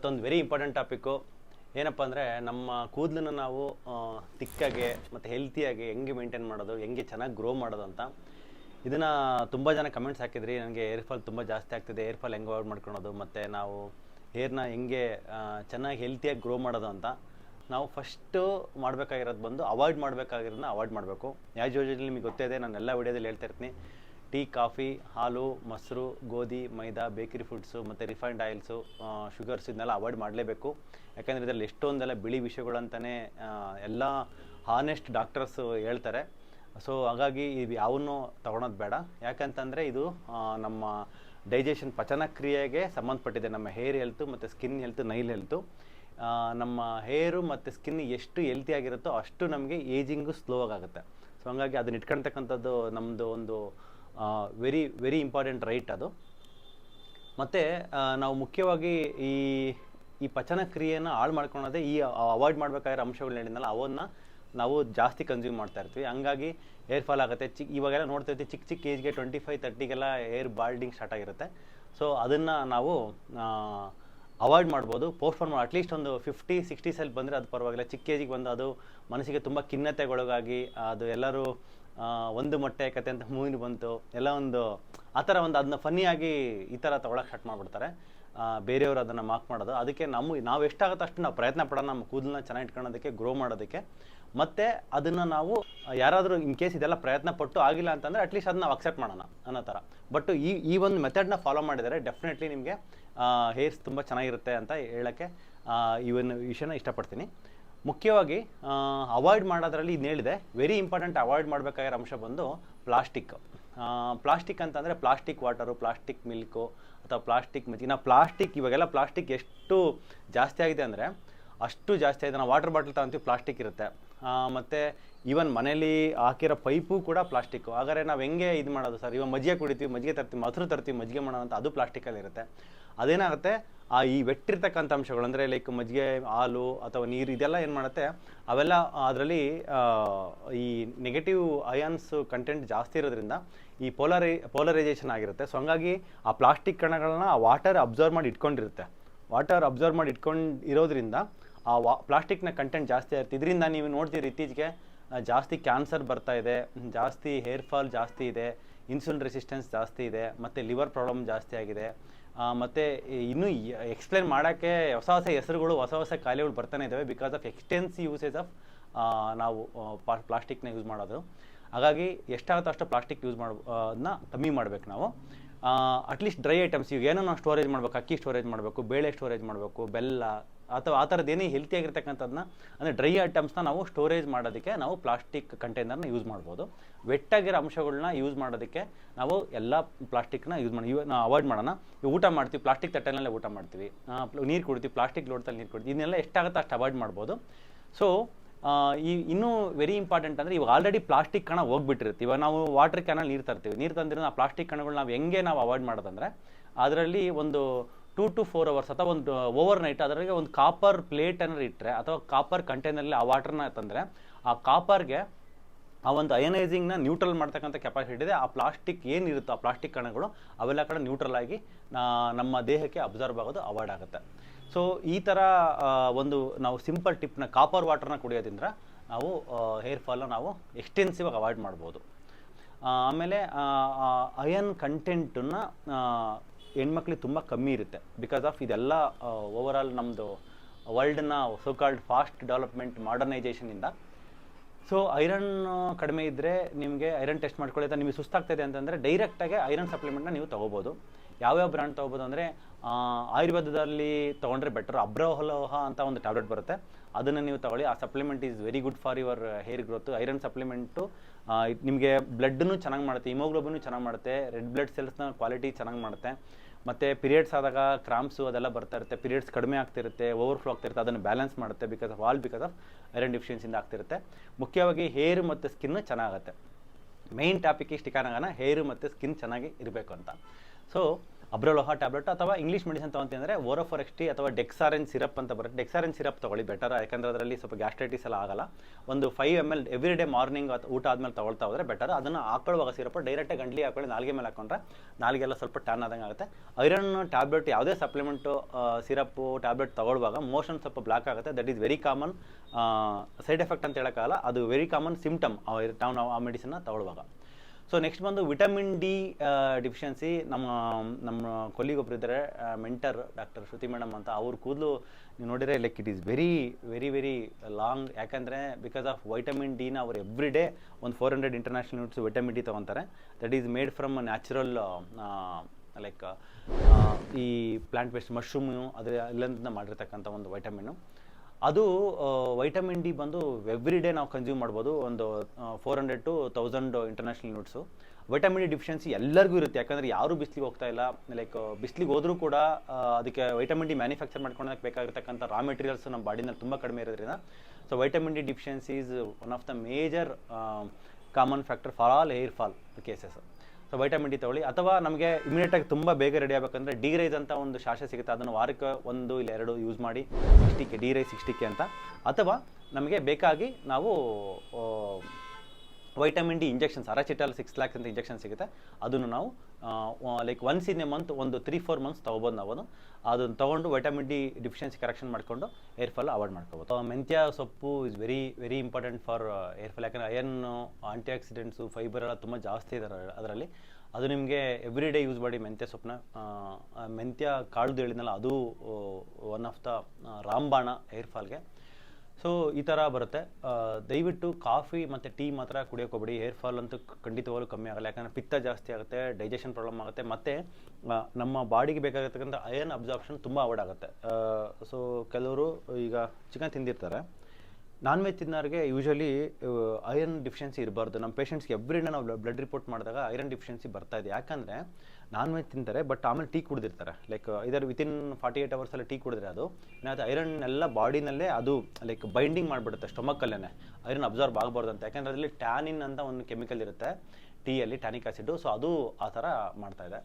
ಇವತ್ತೊಂದು very important topic ಏನಪ್ಪ ಅಂದರೆ ನಮ್ಮ ಕೂದಲನ್ನು ನಾವು ತಿಕ್ಕಾಗೆ ಮತ್ತು ಹೆಲ್ತಿಯಾಗಿ ಹೆಂಗೆ ಮೇಂಟೈನ್ ಮಾಡೋದು, ಹೆಂಗೆ ಚೆನ್ನಾಗಿ ಗ್ರೋ ಮಾಡೋದು ಅಂತ. ಇದನ್ನು ತುಂಬ ಜನ ಕಮೆಂಟ್ಸ್ ಹಾಕಿದ್ರಿ. ನನಗೆ ಏರ್ ಫಾಲ್ ತುಂಬ ಜಾಸ್ತಿ ಆಗ್ತಿದೆ. ಏರ್ ಫಾಲ್ ಹೆಂಗೆ ಅವಾಯ್ಡ್ ಮಾಡ್ಕೊಳೋದು, ಮತ್ತು ನಾವು ಹೇರ್ನ ಹೆಂಗೆ ಚೆನ್ನಾಗಿ ಹೆಲ್ತಿಯಾಗಿ ಗ್ರೋ ಮಾಡೋದು ಅಂತ. ನಾವು ಫಸ್ಟು ಮಾಡಬೇಕಾಗಿರೋದು ಬಂದು ಅವಾಯ್ಡ್ ಮಾಡಬೇಕಾಗಿರೋದನ್ನ ಅವಾಯ್ಡ್ ಮಾಡಬೇಕು. ಯಾವ ಯೋಜನೆ ನಿಮಗೆ ಗೊತ್ತೇ ಇದೆ ನಾನು ಎಲ್ಲ ವಿಡಿಯೋದಲ್ಲಿ ಹೇಳ್ತಾ ಇರ್ತೀನಿ. ಟೀ, ಕಾಫಿ, ಹಾಲು, ಮೊಸರು, ಗೋಧಿ, ಮೈದಾ, ಬೇಕರಿ ಫುಡ್ಸು ಮತ್ತು ರಿಫೈನ್ಡ್ ಆಯಿಲ್ಸು ಶುಗರ್ಸ್ ಇದನ್ನೆಲ್ಲ ಅವಾಯ್ಡ್ ಮಾಡಲೇಬೇಕು. ಯಾಕಂದರೆ ಇದರಲ್ಲಿ ಎಷ್ಟೊಂದೆಲ್ಲ ಬಿಳಿ ವಿಷಯಗಳಂತಲೇ ಎಲ್ಲ ಹಾನೆಸ್ಟ್ ಡಾಕ್ಟರ್ಸು ಹೇಳ್ತಾರೆ. ಸೊ ಹಾಗಾಗಿ ಇದು ಯಾವನ್ನೂ ತೊಗೊಳೋದು ಬೇಡ. ಯಾಕಂತಂದರೆ ಇದು ನಮ್ಮ ಡೈಜೆಷನ್ ಪಚನ ಕ್ರಿಯೆಗೆ ಸಂಬಂಧಪಟ್ಟಿದೆ. ನಮ್ಮ ಹೇರ್ ಹೆಲ್ತು ಮತ್ತು ಸ್ಕಿನ್ ಹೆಲ್ತು ನೈಲ್ ಹೆಲ್ತು ನಮ್ಮ ಹೇರು ಮತ್ತು ಸ್ಕಿನ್ ಎಷ್ಟು ಹೆಲ್ತಿ ಆಗಿರುತ್ತೋ ಅಷ್ಟು ನಮಗೆ ಏಜಿಂಗು ಸ್ಲೋ ಆಗುತ್ತೆ. ಸೊ ಹಂಗಾಗಿ ಅದನ್ನ ಇಟ್ಕೊಳ್ತಕ್ಕಂಥದ್ದು ನಮ್ಮದು ಒಂದು ವೆರಿ ವೆರಿ ಇಂಪಾರ್ಟೆಂಟ್ ರೈಟ್ ಅದು. ಮತ್ತು ನಾವು ಮುಖ್ಯವಾಗಿ ಈ ಈ ಪಚನ ಕ್ರಿಯೆಯನ್ನು ಹಾಳು ಮಾಡ್ಕೊಳೋದೇ ಈ ಅವಾಯ್ಡ್ ಮಾಡಬೇಕಾಗಿರೋ ಅಂಶಗಳು ಹೇಳಿದ್ನಲ್ಲ, ಅವನ್ನ ನಾವು ಜಾಸ್ತಿ ಕನ್ಸ್ಯೂಮ್ ಮಾಡ್ತಾ ಇರ್ತೀವಿ. ಹಂಗಾಗಿ ಏರ್ ಫಾಲ್ ಆಗುತ್ತೆ ಚಿಕ್ಕ ಇವಾಗೆಲ್ಲ ನೋಡ್ತಾ ಇರ್ತೀವಿ ಚಿಕ್ಕ ಚಿಕ್ಕ ಏಜ್ಗೆ ಟ್ವೆಂಟಿ ಫೈವ್ ತರ್ಟಿಗೆಲ್ಲ ಏರ್ ಬಾಲ್ಡಿಂಗ್ ಸ್ಟಾರ್ಟ್ ಆಗಿರುತ್ತೆ. ಸೊ ಅದನ್ನು ನಾವು ಅವಾಯ್ಡ್ ಮಾಡ್ಬೋದು. ಪೋಸ್ಟ್ಪೋನ್ ಮಾಡಿ ಅಟ್ಲೀಸ್ಟ್ ಒಂದು ಫಿಫ್ಟಿ ಸಿಕ್ಸ್ಟೀಸಲ್ಲಿ ಬಂದರೆ ಅದು ಪರವಾಗಿಲ್ಲ. ಚಿಕ್ಕ ಏಜಿಗೆ ಬಂದು ಅದು ಮನಸ್ಸಿಗೆ ತುಂಬ ಖಿನ್ನತೆಗೊಳಗಾಗಿ ಅದು ಎಲ್ಲರೂ ಒಂದು ಮೊಟ್ಟೆ, ಕತೆ ಅಂತ ಮೂವಿನ ಬಂತು. ಎಲ್ಲ ಒಂದು, ಆ ಥರ ಒಂದು ಅದನ್ನ ಫನ್ನಿಯಾಗಿ ಈ ಥರ ತೊಗೊಳಕ್ಕೆ ಸ್ಟಾರ್ಟ್ ಮಾಡಿಬಿಡ್ತಾರೆ. ಬೇರೆಯವರು ಅದನ್ನು ಮಾರ್ಕ್ ಮಾಡೋದು. ಅದಕ್ಕೆ ನಮ್ಮ, ನಾವು ಎಷ್ಟಾಗುತ್ತೋ ಅಷ್ಟು ನಾವು ಪ್ರಯತ್ನ ಪಡೋಣ. ನಮ್ಮ ಕೂದಲನ್ನ ಚೆನ್ನಾಗಿ ಇಟ್ಕೊಳ್ಳೋದಕ್ಕೆ ಗ್ರೋ ಮಾಡೋದಕ್ಕೆ. ಮತ್ತು ಅದನ್ನು ನಾವು, ಯಾರಾದರೂ ಇನ್ ಕೇಸ್ ಇದೆಲ್ಲ ಪ್ರಯತ್ನ ಪಟ್ಟು ಆಗಿಲ್ಲ ಅಂತಂದರೆ ಅಟ್ಲೀಸ್ಟ್ ಅದನ್ನ ನಾವು ಅಕ್ಸೆಪ್ಟ್ ಮಾಡೋಣ ಅನ್ನೋ ಥರ. ಬಟ್ ಈ ಈ ಒಂದು ಮೆಥಡ್ನ ಫಾಲೋ ಮಾಡಿದರೆ ಡೆಫಿನೆಟ್ಲಿ ನಿಮಗೆ ಹೇರ್ಸ್ ತುಂಬ ಚೆನ್ನಾಗಿರುತ್ತೆ ಅಂತ ಹೇಳೋಕ್ಕೆ ಈ ಒಂದು ವಿಷಯನ ಇಷ್ಟಪಡ್ತೀನಿ. ಮುಖ್ಯವಾಗಿ ಅವಾಯ್ಡ್ ಮಾಡೋದ್ರಲ್ಲಿ ಇದನ್ನ ಹೇಳಿದೆ. ವೆರಿ ಇಂಪಾರ್ಟೆಂಟ್ ಅವಾಯ್ಡ್ ಮಾಡಬೇಕಾಗಿರೋ ಅಂಶ ಬಂದು ಪ್ಲಾಸ್ಟಿಕ್. ಪ್ಲಾಸ್ಟಿಕ್ ಅಂತಂದರೆ ಪ್ಲಾಸ್ಟಿಕ್ ವಾಟರು, ಪ್ಲಾಸ್ಟಿಕ್ ಮಿಲ್ಕು ಅಥವಾ ಪ್ಲಾಸ್ಟಿಕ್ ಮಜ್ಜಿಗೆ ನಾವು ಪ್ಲಾಸ್ಟಿಕ್, ಇವಾಗೆಲ್ಲ ಪ್ಲಾಸ್ಟಿಕ್ ಎಷ್ಟು ಜಾಸ್ತಿ ಆಗಿದೆ ಅಂದರೆ ಅಷ್ಟು ಜಾಸ್ತಿ ಆಯಿತು. ನಾವು ವಾಟರ್ ಬಾಟಲ್ ತಗೊಂತೀವಿ ಪ್ಲಾಸ್ಟಿಕ್ ಇರುತ್ತೆ. ಮತ್ತು ಈವನ್ ಮನೇಲಿ ಹಾಕಿರೋ ಪೈಪು ಕೂಡ ಪ್ಲಾಸ್ಟಿಕ್ಕು ಹಾಗಾದ್ರೆ ನಾವು ಹೆಂಗೆ ಇದು ಮಾಡೋದು ಸರ್? ಇವಾಗ ಮಜ್ಜಿಗೆ ಕುಡಿತೀವಿ, ಮಜ್ಜಿಗೆ ತರ್ತೀವಿ ಮೊಸರು ತರ್ತೀವಿ, ಮಜ್ಜಿಗೆ ಮಾಡೋಣ ಅಂತ ಅದು ಪ್ಲಾಸ್ಟಿಕಲ್ಲಿ ಇರುತ್ತೆ. ಅದೇನಾಗುತ್ತೆ? ಆ, ಈ ವೆಟ್ಟಿರ್ತಕ್ಕಂಥ ಅಂಶಗಳು, ಅಂದರೆ ಲೈಕ್ ಮಜ್ಜಿಗೆ, ಹಾಲು ಅಥವಾ ನೀರು, ಇದೆಲ್ಲ ಏನು ಮಾಡುತ್ತೆ? ಅವೆಲ್ಲ ಅದರಲ್ಲಿ ಈ ನೆಗೆಟಿವ್ ಅಯಾನ್ಸ್ ಕಂಟೆಂಟ್ ಜಾಸ್ತಿ ಇರೋದ್ರಿಂದ ಈ ಪೋಲರೈ ಪೋಲರೈಸೇಷನ್ ಆಗಿರುತ್ತೆ. ಸೊ ಹಂಗಾಗಿ ಆ ಪ್ಲಾಸ್ಟಿಕ್ ಕಣಗಳನ್ನ ಆ ವಾಟರ್ ಅಬ್ಸರ್ವ್ ಮಾಡಿ ಇಟ್ಕೊಂಡಿರುತ್ತೆ. ವಾಟರ್ ಅಬ್ಸರ್ವ್ ಮಾಡಿ ಇಟ್ಕೊಂಡು ಇರೋದ್ರಿಂದ ಆ ವಾ ಪ್ಲಾಸ್ಟಿಕ್ನ ಕಂಟೆಂಟ್ ಜಾಸ್ತಿ ಇರುತ್ತೆ ಇದರಿಂದ ನೀವು ನೋಡ್ತೀರಿ ಇತ್ತೀಚೆಗೆ ಜಾಸ್ತಿ ಕ್ಯಾನ್ಸರ್ ಬರ್ತಾ ಇದೆ ಜಾಸ್ತಿ ಹೇರ್ ಫಾಲ್ ಜಾಸ್ತಿ ಇದೆ ಇನ್ಸುಲಿನ್ ರೆಸಿಸ್ಟೆನ್ಸ್ ಜಾಸ್ತಿ ಇದೆ, ಮತ್ತು ಲಿವರ್ ಪ್ರಾಬ್ಲಮ್ ಜಾಸ್ತಿ ಆಗಿದೆ. ಮತ್ತು ಇನ್ನೂ ಎಕ್ಸ್ಪ್ಲೇನ್ ಮಾಡೋಕ್ಕೆ ಹೊಸ ಹೊಸ ಹೆಸರುಗಳು, ಹೊಸ ಹೊಸ ಕಾಯಿಲೆಗಳು ಬರ್ತಾನೆ ಇದ್ದಾವೆ because of extensive usage of ನಾವು ಪ್ಲಾಸ್ಟಿಕ್ನ ಯೂಸ್ ಮಾಡೋದು. ಹಾಗಾಗಿ ಎಷ್ಟಾಗುತ್ತೋ ಅಷ್ಟು ಪ್ಲಾಸ್ಟಿಕ್ ಯೂಸ್ ಮಾಡ ಅದನ್ನ ಕಮ್ಮಿ ಮಾಡಬೇಕು ನಾವು. ಅಟ್ಲೀಸ್ಟ್ ಡ್ರೈ ಐಟಮ್ಸ್ ಈಗ ಏನೋ ನಾವು ಸ್ಟೋರೇಜ್ ಮಾಡಬೇಕು, ಅಕ್ಕಿ ಸ್ಟೋರೇಜ್ ಮಾಡಬೇಕು, ಬೇಳೆ ಸ್ಟೋರೇಜ್ ಮಾಡಬೇಕು, ಬೆಲ್ಲ ಅಥವಾ ಆ ಥರದ್ದು ಏನೇ ಹೆಲ್ತಿಯಾಗಿರ್ತಕ್ಕಂಥದ್ದನ್ನ ಅಂದರೆ ಡ್ರೈ ಐಟಮ್ಸ್ನ ನಾವು ಸ್ಟೋರೇಜ್ ಮಾಡೋದಕ್ಕೆ ನಾವು ಪ್ಲಾಸ್ಟಿಕ್ ಕಂಟೈನರ್ನ ಯೂಸ್ ಮಾಡ್ಬೋದು. ವೆಟ್ಟಾಗಿರೋ ಅಂಶಗಳನ್ನ ಯೂಸ್ ಮಾಡೋದಕ್ಕೆ ನಾವು ಎಲ್ಲ ಪ್ಲಾಸ್ಟಿಕ್ನ ಯೂಸ್ ಮಾಡಿ ನಾವು ಅವಾಯ್ಡ್ ಮಾಡೋಣ. ಊಟ ಮಾಡ್ತೀವಿ ಪ್ಲಾಸ್ಟಿಕ್ ತಟ್ಟೆನಲ್ಲೇ ಊಟ ಮಾಡ್ತೀವಿ. ನೀರು ಕುಡಿತೀವಿ ಪ್ಲಾಸ್ಟಿಕ್ ಲೋಟದಲ್ಲಿ ನೀರು ಕುಡಿತೀವಿ. ಇದನ್ನೆಲ್ಲ ಎಷ್ಟಾಗುತ್ತೆ ಅಷ್ಟು ಅವಾಯ್ಡ್ ಮಾಡ್ಬೋದು. ಸೊ ಈ, ಇನ್ನೂ ವೆರಿ ಇಂಪಾರ್ಟೆಂಟ್ ಅಂದರೆ ಇವಾಗ ಆಲ್ರೆಡಿ ಪ್ಲಾಸ್ಟಿಕ್ ಕಣ ಹೋಗ್ಬಿಟ್ಟಿರುತ್ತೆ. ಇವಾಗ ನಾವು ವಾಟರ್ ಕ್ಯಾನಲ್ಲಿ ನೀರು ತರ್ತೀವಿ. ನೀರು ತಂದಿರೋ ಆ ಪ್ಲಾಸ್ಟಿಕ್ ಕಣಗಳು ನಾವು ಹೆಂಗೆ ನಾವು ಅವಾಯ್ಡ್ ಮಾಡೋದಂದ್ರೆ, ಅದರಲ್ಲಿ ಒಂದು ಟೂ ಟು ಫೋರ್ ಅವರ್ಸ್ ಅಥವಾ ಒಂದು ಓವರ್ ನೈಟ್ ಅದರಲ್ಲಿ ಒಂದು ಕಾಪರ್ ಪ್ಲೇಟನ್ನು ಇಟ್ಟರೆ ಅಥವಾ ಕಾಪರ್ ಕಂಟೈನಲ್ಲಿ ಆ ವಾಟರ್ನ ತಂದರೆ ಆ ಕಾಪರ್ಗೆ ಆ ಒಂದು ಅಯನೈಸಿಂಗ್ನ ನ್ಯೂಟ್ರಲ್ ಮಾಡ್ತಕ್ಕಂಥ ಕೆಪಾಸಿಟಿ ಇದೆ ಆ ಪ್ಲಾಸ್ಟಿಕ್ ಏನಿರುತ್ತೋ ಆ ಪ್ಲಾಸ್ಟಿಕ್ ಕಣಗಳು ಅವೆಲ್ಲ ಕಡೆ ನ್ಯೂಟ್ರಲ್ ಆಗಿ ನಮ್ಮ ದೇಹಕ್ಕೆ ಅಬ್ಸರ್ವ್ ಆಗೋದು ಅವಾಯ್ಡ್ ಆಗುತ್ತೆ. ಸೊ ಈ ಥರ ಒಂದು ನಾವು ಸಿಂಪಲ್ ಟಿಪ್ನ ಕಾಪರ್ ವಾಟರ್ನ ಕುಡಿಯೋದ್ರಿಂದ ನಾವು ಹೇರ್ ಫಾಲ್ನ ನಾವು ಎಕ್ಸ್ಟೆನ್ಸಿವ್ ಆಗಿ ಅವಾಯ್ಡ್ ಮಾಡ್ಬೋದು. ಆಮೇಲೆ ಅಯನ್ ಕಂಟೆಂಟನ್ನ ಹೆಣ್ಮಕ್ಳಿಗೆ ತುಂಬ ಕಮ್ಮಿ ಇರುತ್ತೆ. ಬಿಕಾಸ್ ಆಫ್ ಇದೆಲ್ಲ ಓವರ್ ಆಲ್ ನಮ್ಮದು ವರ್ಲ್ಡ್ನ ಸೋ ಕಾಲ್ಡ್ ಫಾಸ್ಟ್ ಡೆವಲಪ್ಮೆಂಟ್ ಮಾಡರ್ನೈಸೇಷನಿಂದ ಸೊ ಐರನ್ ಕಡಿಮೆ ಇದ್ದರೆ ನಿಮಗೆ ಐರನ್ ಟೆಸ್ಟ್ ಮಾಡ್ಕೊಳ್ಳಿ ಅಥವಾ ನಿಮಗೆ ಸುಸ್ತಾಗ್ತದೆ ಅಂತಂದರೆ ಡೈರೆಕ್ಟಾಗಿ ಐರನ್ ಸಪ್ಲಿಮೆಂಟ್ನ ನೀವು ತೊಗೋಬೋದು. ಯಾವ್ಯಾವ ಬ್ರ್ಯಾಂಡ್ ತೊಗೋಬೋದು ಅಂದರೆ ಆಯುರ್ವೇದದಲ್ಲಿ ತೊಗೊಂಡ್ರೆ ಬೆಟರ್ ಅಬ್ರೋಹಲೋಹ ಅಂತ ಒಂದು ಟ್ಯಾಬ್ಲೆಟ್ ಬರುತ್ತೆ. ಅದನ್ನು ನೀವು ತಗೊಳ್ಳಿ. ಆ supplement is very good for your hair growth iron supplement ನಿಮಗೆ ಬ್ಲಡ್ಡನ್ನು ಚೆನ್ನಾಗಿ ಮಾಡುತ್ತೆ ಹಿಮೋಗ್ಲೋಬಿನು ಚೆನ್ನಾಗಿ ಮಾಡುತ್ತೆ ರೆಡ್ ಬ್ಲಡ್ ಸೆಲ್ಸ್ನ ಕ್ವಾಲಿಟಿ ಚೆನ್ನಾಗಿ ಮಾಡುತ್ತೆ, ಮತ್ತು ಪಿರಿಯಡ್ಸ್ ಆದಾಗ ಕ್ರಾಂಪ್ಸು ಅದೆಲ್ಲ ಬರ್ತಾ ಇರುತ್ತೆ ಪಿರಿಯಡ್ಸ್ ಕಡಿಮೆ ಆಗ್ತಿರುತ್ತೆ ಓವರ್ಫ್ಲೋ ಆಗ್ತಿರುತ್ತೆ ಅದನ್ನು ಬ್ಯಾಲೆನ್ಸ್ ಮಾಡುತ್ತೆ because of all because of iron ಡಿಫಿಷಿಯನ್ಸಿಂದ ಆಗ್ತಿರುತ್ತೆ ಮುಖ್ಯವಾಗಿ ಹೇರ್ ಮತ್ತು ಸ್ಕಿನ್ ಚೆನ್ನಾಗುತ್ತೆ. ಮೇನ್ ಟಾಪಿಕ್ ಇಷ್ಟು ಕಾರಣನ ಹೇರು ಮತ್ತು ಸ್ಕಿನ್ ಚೆನ್ನಾಗಿ ಇರಬೇಕು ಅಂತ. ಸೊ ಅಬ್ರಲೋಹ ಟ್ಯಾಬ್ಲೆಟ್ ಅಥವಾ ಇಂಗ್ಲೀಷ್ ಮೆಡಿಸಿನ್ ತೊಗೊಂತೀನಿ ಓರೋಫೋರ್ ಎಕ್ಸ್ ಟಿ ಅಥವಾ ಡೆಕ್ಸಾರೆನ್ ಸಿರಪ್ ಅಂತ ಬರುತ್ತೆ. ಡೆಕ್ಸಾರೆನ್ ಸಿರಪ್ ತೊಗೊಳ್ಳಿ ಬೆಟರ್ ಯಾಕಂದರೆ ಅದರಲ್ಲಿ ಸ್ವಲ್ಪ ಗ್ಯಾಸ್ಟ್ರೈಟಿಸ್ ಎಲ್ಲ ಆಗಲ್ಲ. ಒಂದು five M L every day morning ಊಟ ಆದಮೇಲೆ ತಗೊಳ್ತಾ ಹೋದರೆ ಬೆಟರ್ ಅದನ್ನು ಹಾಕೊಳ್ಳುವಾಗ ಸಿರಪ್ ಡೈರೆಕ್ಟಾಗಿ ಗಂಟ್ಲಿ ಹಾಕೊಳ್ಳಿ, ನಾಲ್ಗೆ ಮೇಲೆ ಹಾಕೊಂಡ್ರೆ ನಾಲ್ಗೆಲ್ಲ ಸ್ವಲ್ಪ ಟ್ಯಾನ್ ಆದಂಗೆ ಆಗುತ್ತೆ. ಐರನ್ ಟ್ಯಾಬ್ಲೆಟ್ ಯಾವುದೇ ಸಪ್ಲಿಮೆಂಟು ಸಿರಪ್ಪು ಟ್ಯಾಬ್ಲೆಟ್ ತಗೊಳ್ಳುವಾಗ ಮೋಷನ್ ಸ್ವಲ್ಪ ಬ್ಲಾಕ್ ಆಗುತ್ತೆ. That is very common side effect ಅಂತ ಹೇಳೋಕ್ಕಾಗಲ್ಲ. ಅದು ವೆರಿ ಕಾಮನ್ ಸಿಮ್ಟಮ್ ನಾವು ಆ ಮೆಡಿಸಿನ್ನ ತಗೊಳ್ಳುವಾಗ. ಸೊ ನೆಕ್ಸ್ಟ್ ಬಂದು ವಿಟಮಿನ್ ಡಿ ಡಿಫಿಷಿಯನ್ಸಿ ನಮ್ಮ ನಮ್ಮ ಕೊಲ್ಲಿಗೊಬ್ರು ಇದ್ದಾರೆ ಮೆಂಟರ್ ಡಾಕ್ಟರ್ ಶ್ರುತಿ ಮೇಡಮ್ ಅಂತ. ಅವ್ರ ಕೂದಲು ನೀವು ನೋಡಿದರೆ like it is very very very long ಯಾಕಂದರೆ ಬಿಕಾಸ್ ಆಫ್ ವೈಟಮಿನ್ ಡಿನ ಅವ್ರು ಎವ್ರಿ ಡೇ ಒಂದು four hundred international units vitamin D ತೊಗೊತಾರೆ. That is made from natural like ಈ ಪ್ಲಾಂಟ್ ಬೇಸ್ಡ್ ಮಶ್ರೂಮು ಅದರ ಇಲ್ಲಿಂದ ಮಾಡಿರ್ತಕ್ಕಂಥ ಒಂದು ವೈಟಮಿನ್ನು ಅದು ವೈಟಮಿನ್ ಡಿ ಬಂದು ಎವ್ರಿ ಡೇ ನಾವು ಕನ್ಸ್ಯೂಮ್ ಮಾಡ್ಬೋದು. ಒಂದು four hundred to thousand international units vitamin D deficiency ಎಲ್ಲರಿಗೂ ಇರುತ್ತೆ. ಯಾಕಂದರೆ ಯಾರೂ ಬಿಸ್ಲಿಗೆ ಹೋಗ್ತಾ ಇಲ್ಲ. ಲೈಕ್ ಬಿಸ್ಲಿಗೆ ಹೋದರೂ ಕೂಡ ಅದಕ್ಕೆ ವೈಟಮಿನ್ ಡಿ ಮ್ಯಾನುಫ್ಯಾಕ್ಚರ್ ಮಾಡ್ಕೊಳಕ್ಕೆ ಬೇಕಾಗಿರ್ತಕ್ಕಂಥ ರಾ ಮೆಟೀರಿಯಲ್ಸ್ ನಮ್ಮ ಬಾಡಿನಲ್ಲಿ ತುಂಬ ಕಡಿಮೆ ಇರೋದ್ರಿಂದ so vitamin D deficiency is one of the major common factor for all hair fall cases so vitamin D ತಗೊಳ್ಳಿ. ಅಥವಾ ನಮಗೆ ಇಮಿಡಿಯೇಟಾಗಿ ತುಂಬ ಬೇಗ ರೆಡಿ ಆಗಬೇಕಂದ್ರೆ ಡಿ ರೈಸ್ ಅಂತ ಒಂದು ಶಾಷ ಸಿಗುತ್ತೆ. ಅದನ್ನು ವಾರಕ್ಕೆ ಒಂದು ಇಲ್ಲ ಎರಡು ಯೂಸ್ ಮಾಡಿ sixty K D Rise sixty K ಅಂತ. ಅಥವಾ ನಮಗೆ ಬೇಕಾಗಿ ನಾವು vitamin D injections Arachitol six lakhs ಅಂತ ಇಂಜೆಕ್ಷನ್ ಸಿಗುತ್ತೆ. ಅದನ್ನು ನಾವು like once in a month ಒಂದು ತ್ರೀ ಫೋರ್ ಮಂತ್ಸ್ ತೊಗೊಬೋದು ನಾವು ಅದನ್ನು ತೊಗೊಂಡು ವೈಟಮಿನ್ ಡಿ ಡಿಫಿಷಿಯನ್ಸಿ ಕರೆಕ್ಷನ್ ಮಾಡಿಕೊಂಡು ಏರ್ ಫಾಲ್ ಅವಾಯ್ಡ್ ಮಾಡ್ಕೋಬೋದು. ಮೆಂತ್ಯ ಸೊಪ್ಪು is very very important for hair fall ಯಾಕಂದರೆ ಅಯರ್ನು ಆಂಟಿ ಆಕ್ಸಿಡೆಂಟ್ಸು ಫೈಬರ್ ಎಲ್ಲ ತುಂಬ ಜಾಸ್ತಿ ಇದೆ ಅದರಲ್ಲಿ. ಅದು ನಿಮಗೆ ಎವ್ರಿ ಡೇ ಯೂಸ್ ಮಾಡಿ ಮೆಂತ್ಯ ಸೊಪ್ಪನ್ನ ಮೆಂತ್ಯ ಕಾಳ್ದು ಹೇಳಿದ್ನಲ್ಲ, ಅದು ಒನ್ ಆಫ್ ದ ರಾಂಬಾಣ ಏರ್ ಫಾಲ್ಗೆ ಸೊ ಈ ಥರ ಬರುತ್ತೆ. ದಯವಿಟ್ಟು ಕಾಫಿ ಮತ್ತು ಟೀ ಮಾತ್ರ ಕುಡಿಯೋಕೋಬೇಡಿ. ಹೇರ್ ಫಾಲ್ ಅಂತೂ ಖಂಡಿತವಾಗಲೂ ಕಮ್ಮಿ ಆಗಲ್ಲ. ಯಾಕಂದರೆ ಪಿತ್ತ ಜಾಸ್ತಿ ಆಗುತ್ತೆ ಡೈಜೆಷನ್ ಪ್ರಾಬ್ಲಮ್ ಆಗುತ್ತೆ, ಮತ್ತು ನಮ್ಮ ಬಾಡಿಗೆ ಬೇಕಾಗಿರ್ತಕ್ಕಂಥ ಅಯರ್ನ್ ಅಬ್ಸಾರ್ಪ್ಷನ್ ತುಂಬ ಅವಾಯ್ಡ್ ಆಗುತ್ತೆ. ಸೊ ಕೆಲವರು ಈಗ ಚಿಕನ್ ತಿಂದಿರ್ತಾರೆ. ನಾನ್ ವೆಜ್ ತಿನ್ನೋರಿಗೆ ಯೂಶಲಿ ಐರನ್ ಡಿಫಿಷಿಯನ್ಸಿ ಇರಬಾರ್ದು. ನಮ್ಮ ಪೇಷಂಟ್ಸ್ಗೆ ಎವ್ರಿ ಡೇ ನಾವು ಬ್ಲಡ್ ರಿಪೋರ್ಟ್ ಮಾಡಿದಾಗ ಐರನ್ ಡಿಫಿಷಿಯನ್ಸಿ ಬರ್ತಾ ಇದೆ. ಯಾಕಂದರೆ ನಾನ್ ವೆಜ್ ತಿಂತಾರೆ ಬಟ್ ಆಮೇಲೆ ಟೀ ಕುಡಿದಿರ್ತಾರೆ. ಲೈಕ್ ಇದರ ವಿತಿನ್ ಫಾರ್ಟಿ ಏಯ್ಟ್ ಅವರ್ಸಲ್ಲಿ ಟೀ ಕುಡಿದ್ರೆ ಅದು ಏನಾಗುತ್ತೆ ಐರನ್ ಎಲ್ಲ ಬಾಡಿನಲ್ಲೇ ಅದು ಲೈಕ್ ಬೈಂಡಿಂಗ್ ಮಾಡಿಬಿಡುತ್ತೆ ಸ್ಟೊಮಕ್ಕಲ್ಲೇ ಐರನ್ ಅಬ್ಸಾರ್ಬ್ ಆಗಬಾರ್ದು ಅಂತ. ಯಾಕಂದರೆ ಅದರಲ್ಲಿ ಟ್ಯಾನಿನ್ ಅಂತ ಒಂದು ಕೆಮಿಕಲ್ ಇರುತ್ತೆ ಟೀಯಲ್ಲಿ ಟ್ಯಾನಿಕ್ ಆಸಿಡ್ ಸೊ ಅದು ಆ ಥರ ಮಾಡ್ತಾ ಇದೆ.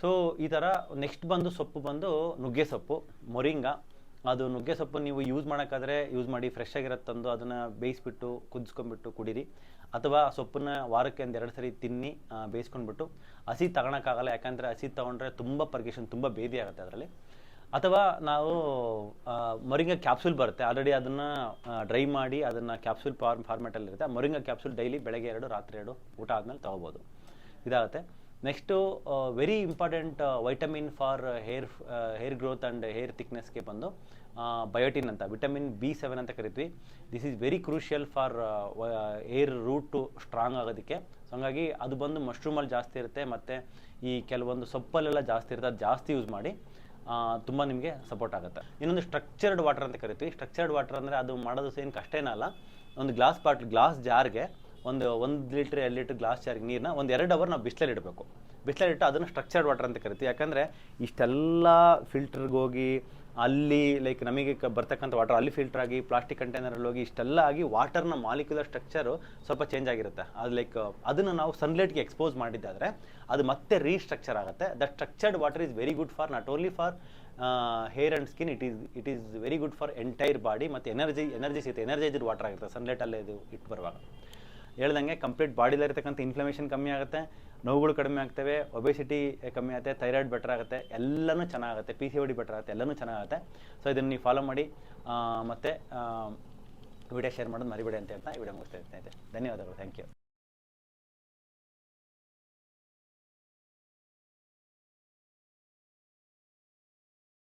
ಸೊ ಈ ಥರ ನೆಕ್ಸ್ಟ್ ಬಂದು ಸೊಪ್ಪು ಬಂದು ನುಗ್ಗೆ ಸೊಪ್ಪು, ಮೊರಿಂಗ ಅದು ನುಗ್ಗೆ ಸೊಪ್ಪು ನೀವು ಯೂಸ್ ಮಾಡೋಕ್ಕಾದ್ರೆ ಯೂಸ್ ಮಾಡಿ ಫ್ರೆಶ್ ಆಗಿರೋದು ತಂದು ಅದನ್ನು ಬೇಯಿಸ್ಬಿಟ್ಟು, ಕುದಿಸ್ಕೊಂಡ್ಬಿಟ್ಟು ಕುಡೀರಿ. ಅಥವಾ ಸೊಪ್ಪನ್ನ ವಾರಕ್ಕೆ ಒಂದು ಎರಡು ಸರಿ ತಿನ್ನಿ ಬೇಯಿಸ್ಕೊಂಡ್ಬಿಟ್ಟು ಹಸಿ ತಗೊಳಕ್ಕಾಗಲ್ಲ ಯಾಕಂದರೆ ಹಸಿ ತೊಗೊಂಡ್ರೆ ತುಂಬ ಪರ್ಗೇಷನ್, ತುಂಬ ಬೇದಿ ಆಗುತ್ತೆ ಅದರಲ್ಲಿ. ಅಥವಾ ನಾವು ಮೊರಿಂಗ ಕ್ಯಾಪ್ಸೂಲ್ ಬರುತ್ತೆ. ಆಲ್ರೆಡಿ ಅದನ್ನು ಡ್ರೈ ಮಾಡಿ ಅದನ್ನು ಕ್ಯಾಪ್ಸೂಲ್ ಫಾರ್ಮ್ ಫಾರ್ಮೆಟಲ್ಲಿರುತ್ತೆ ಮೊರಿಂಗ ಕ್ಯಾಪ್ಸೂಲ್ ಡೈಲಿ ಬೆಳಗ್ಗೆ ಎರಡು, ರಾತ್ರಿ ಎರಡು ಊಟ ಆದಮೇಲೆ ತೊಗೋಬೋದು. ಇದಾಗುತ್ತೆ. Next very important vitamin for hair hair growth and hair ಥಿಕ್ನೆಸ್ಗೆ ಬಂದು ಬಯೋಟಿನ್ ಅಂತ ವಿಟಮಿನ್ ಬಿ ಸೆವೆನ್ ಅಂತ ಕರಿತೀವಿ. This is very crucial for hair root strong ಆಗೋದಕ್ಕೆ. ಸೊ ಹಂಗಾಗಿ ಅದು ಬಂದು ಮಶ್ರೂಮಲ್ಲಿ ಜಾಸ್ತಿ ಇರುತ್ತೆ, ಮತ್ತು ಈ ಕೆಲವೊಂದು ಸೊಪ್ಪಲ್ಲೆಲ್ಲ ಜಾಸ್ತಿ ಇರುತ್ತೆ, ಅದು ಜಾಸ್ತಿ ಯೂಸ್ ಮಾಡಿ ತುಂಬ ನಿಮಗೆ ಸಪೋರ್ಟ್ ಆಗುತ್ತೆ. ಇನ್ನೊಂದು ಸ್ಟ್ರಕ್ಚರ್ಡ್ ವಾಟರ್ ಅಂತ ಕರಿತೀವಿ. ಸ್ಟ್ರಕ್ಚರ್ಡ್ ವಾಟರ್ ಅಂದರೆ ಅದು ಮಾಡೋದು ಏನು ಕಷ್ಟೇನಲ್ಲ ಒಂದು ಗ್ಲಾಸ್ ಬಾಟ್ಲ್ ಗ್ಲಾಸ್ ಜಾರ್ಗೆ ಒಂದು ಒಂದು ಲೀಟ್ರ್ ಎರಡು ಲೀಟ್ರ್ ಗ್ಲಾಸ್ ಜಾರಿಗೆ ನೀರನ್ನ ಒಂದು ಎರಡು ಅವರ್ ನಾವು ಬಿಸಿಲಲ್ಲಿ ಇಡಬೇಕು. ಬಿಸಿಲಲ್ಲಿ ಇಟ್ಟು ಅದನ್ನು ಸ್ಟ್ರಕ್ಚರ್ಡ್ ವಾಟರ್ ಅಂತ ಕರಿತೀವಿ. ಯಾಕಂದರೆ ಇಷ್ಟೆಲ್ಲ ಫಿಲ್ಟರ್ಗೆ ಹೋಗಿ ಅಲ್ಲಿ ಲೈಕ್ ನಮಗೆ ಬರ್ತಕ್ಕಂಥ ವಾಟರ್ ಅಲ್ಲಿ ಫಿಲ್ಟರ್ ಆಗಿ ಪ್ಲಾಸ್ಟಿಕ್ ಕಂಟೈನರಲ್ಲಿ ಹೋಗಿ ಇಷ್ಟೆಲ್ಲ ಆಗಿ ವಾಟರ್ನ ಮಾಲಿಕ್ಯುಲರ್ ಸ್ಟ್ರಕ್ಚರು ಸ್ವಲ್ಪ ಚೇಂಜ್ ಆಗಿರುತ್ತೆ. ಅದು ಲೈಕ್ ಅದನ್ನು ನಾವು ಸನ್ಲೈಟ್ಗೆ ಎಕ್ಸ್ಪೋಸ್ ಮಾಡಿದ್ದಾದರೆ ಅದು ಮತ್ತೆ ರೀಸ್ಟ್ರಕ್ಚರ್ ಆಗುತ್ತೆ. The structured water is very good for not only for hair and skin it is it is very good for entire body ಮತ್ತು ಎನರ್ಜಿ ಎನರ್ಜಿ ಸಿಗುತ್ತೆ. ಎನರ್ಜೈಸ್ಡ್ ವಾಟರ್ ಆಗುತ್ತೆ ಸನ್ಲೈಟಲ್ಲೇ ಇದು ಇಟ್ಟು ಬರುವಾಗ. ಹೇಳ್ದಂಗೆ ಕಂಪ್ಲೀಟ್ ಬಾಡಿಲಿರ್ತಕ್ಕಂಥ ಇನ್ಫ್ಲಮೇಷನ್ ಕಮ್ಮಿ ಆಗುತ್ತೆ, ನೋವುಗಳು ಕಡಿಮೆ ಆಗ್ತವೆ ಒಬೆಸಿಟಿ ಕಮ್ಮಿ ಆಗುತ್ತೆ ಥೈರಾಯ್ಡ್ ಬೆಟರ್ ಆಗುತ್ತೆ, ಎಲ್ಲನೂ ಚೆನ್ನಾಗುತ್ತೆ ಪಿ ಸಿ ಡಿ ಬೆಟರ್ ಆಗುತ್ತೆ, ಎಲ್ಲನೂ ಚೆನ್ನಾಗುತ್ತೆ. ಸೊ ಇದನ್ನು ನೀವು ಫಾಲೋ ಮಾಡಿ ಮತ್ತು ವಿಡಿಯೋ ಶೇರ್ ಮಾಡೋದು ಮರಿಬೇಡಿ ಅಂತ ಹೇಳ್ತಾ ವಿಡಿಯೋ ಮುಗಿಸ್ತಾ ಇರ್ತೈತೆ ಧನ್ಯವಾದಗಳು. Thank you